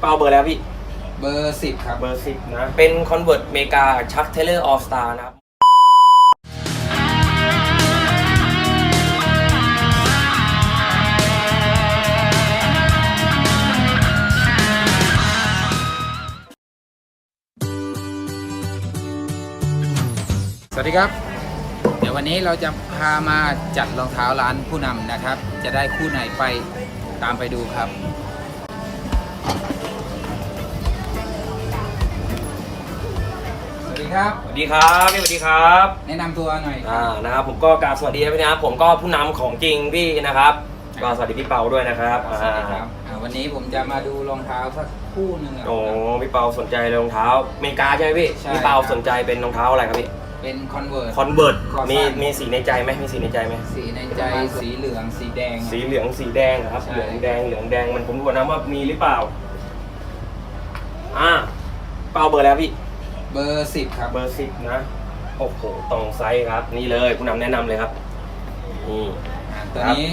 เปาเบอร์แล้วพี่ เบอร์สิบครับ เบอร์สิบนะ เป็นคอนเวิร์ตเมกาชักเทเลอร์ออสตานะครับสวัสดีครับ เดี๋ยววันนี้เราจะพามาจัดรองเท้าร้านผู้นำนะครับ จะได้คู่ไหนไปตามไปดูครับ ครับสวัสดีครับพี่สวัสดีครับแนะนำตัวหน่อยคอ่ารับนะครับผมก็กราบสวัสดีครับพี่นะครับผมก็ผู้นำของจริงพี่นะครับก็สวัสดีพี่เปาด้วยนะครับสวัสดีครับอ่าวันนี้ผมจะมาดูรองเท้าสักคู่หนึ่งอะโอ้พี่เปาสนใจรองเท้าเมกาใช่ไหมพี่ใช่พี่เปาครับ สนใจเป็นรองเท้าอะไรครับพี่เป็นคอนเวิร์ คอนเวิร์ตก่อสร้างมีมีสีในใจไหมมีสีในใจไหมสีในใจสีเหลืองสีแดง สีเหลืองสีแดงครับใช่ เหลืองแดงเหลืองแดงมันผมดูก่อนนะว่ามีหรือเปล่า อ่าเปาเบอร์แล้วพี่ เบอร์สิบครับ เบอร์สิบนะ โอ้โหตรงไซส์ครับ นี่เลยผู้นำแนะนำเลยครับ นี่อ่าตัวนี้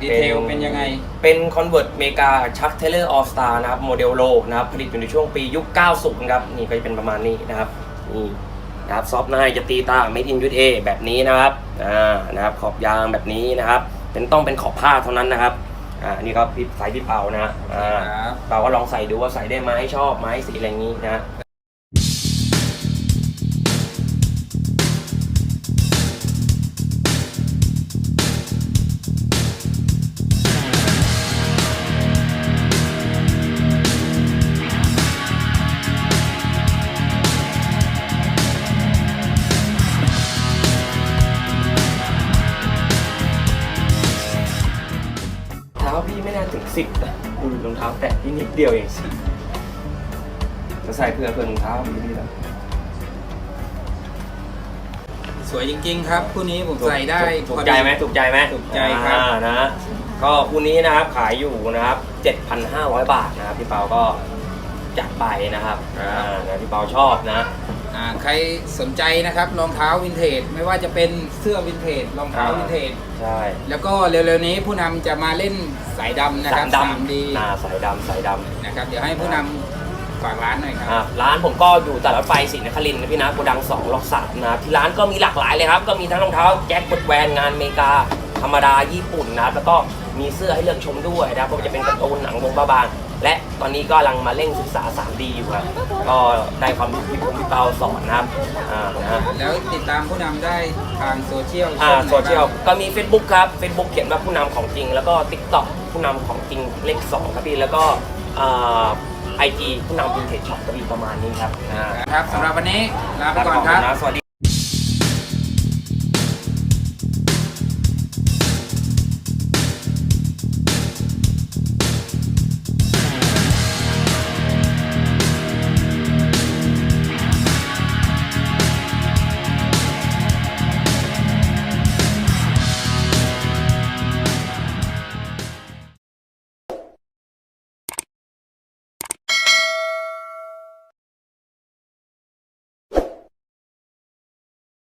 ดีเทลเป็นยังไง เป็นคอนเวิร์ตเมกาชักเทเลอร์ออสตานะครับ โมเดลโลนะครับ ผลิตอยู่ในช่วงปียุค 90 ครับ นี่ก็จะเป็นประมาณนี้นะครับ นี่นะครับซอฟต์ไนจะตีตา made in USA แบบนี้นะครับ อ่า นะครับ ขอบยางแบบนี้นะครับ เป็นต้องเป็นขอบผ้าเท่านั้นนะครับ อ่า นี่ก็พี่ใส่พี่เปานะ อ่าครับเปาก็ลองใส่ดูว่าใส่ได้ไหมชอบไหมสีอะไรอย่างนี้นะ ไม่น่าถึงสิบนะดูรองเท้าแตะที่นิดเดียวเองสิจะใส่เพื่อเพื่อรองเท้าพี่นี่แหละ สวยจริงๆ ครับคู่นี้ผมใส่ได้ถูกพอใจไหมถูกใจไหมถูกใจครับอ่านะ ก็คู่นี้นะครับขายอยู่นะครับ 7,500 บาทนะครับพี่เปาก็จัดไปนะครับอ่านะพี่เปาชอบนะอ่า ใครสนใจนะครับรองเท้าวินเทจไม่ว่าจะเป็นเสื้อวินเทจรองเท้าอ่าวินเทจใช่แล้วก็เร็วๆนี้ผู้นำจะมาเล่นสายดำนะครับดสามดีำอ่าสายดำสายดำนะครับ เดี๋ยวให้ผู้นำฝากร้านหน่อยครับ อ่าร้านผมก็อยู่ตลาดรถไฟศรีนครินทร์นะพี่นะโกดัง2ล็อกสามนะครับที่ร้านก็มีหลากหลายเลยครับ ก็มีทั้งรองเท้าแจ็คบดแวนงานอเมริกา ธรรมดาญี่ปุ่นนะครับแล้วก็มีเสื้อให้เลือกชมด้วยนะครับก็จะเป็นการ์ตูนหนังวงบ้าบางและตอนนี้ก็กำลังมาเร่งศึกษา 3D อยู่ครับก็ได้ความรู้ที่ผมพี่เปาสอนนะครับอ่านะฮะ แล้วติดตามผู้นำได้ทางโซเชียลอ่าช่องไหนโซเชียลบ้างก็มี Facebook ครับ Facebook เขียนว่าผู้นำของจริง แล้วก็ TikTok ผู้นำของจริงเลข2ครับพี่แล้วก็ไอจีผู้นำวินเทจช็อปก็มีประมาณนี้ครับอ่าครับสำหรับวันนี้ลาไปก่อนครับนะสวัสดี